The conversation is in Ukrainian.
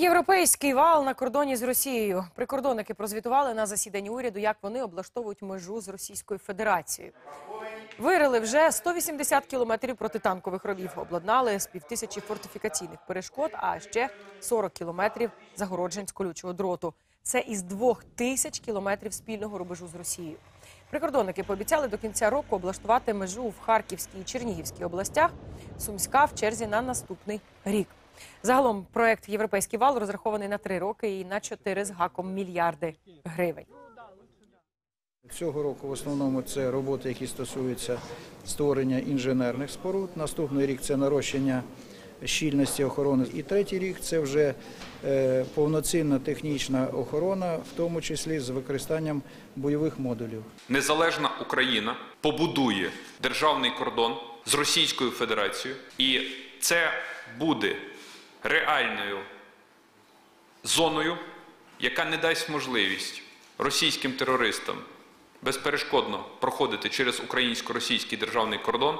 Європейський вал на кордоні з Росією. Прикордонники прозвітували на засіданні уряду, як вони облаштовують межу з Російською Федерацією. Вирили вже 180 кілометрів протитанкових ровів, обладнали з півтисячі фортифікаційних перешкод, а ще 40 кілометрів загороджень з колючого дроту. Це із двох тисяч кілометрів спільного рубежу з Росією. Прикордонники пообіцяли до кінця року облаштувати межу в Харківській і Чернігівській областях. Сумська в черзі на наступний рік. Загалом проект Європейський вал розрахований на три роки і на 4 з гаком мільярди гривень. Цього року в основному це роботи, які стосуються створення інженерних споруд. Наступний рік це нарощення щільності охорони. І третій рік це вже е, повноцінна технічна охорона, в тому числі з використанням бойових модулів. Незалежна Україна побудує державний кордон з Російською Федерацією, і це буде реальною зоною, яка не дасть можливість російським терористам безперешкодно проходити через українсько-російський державний кордон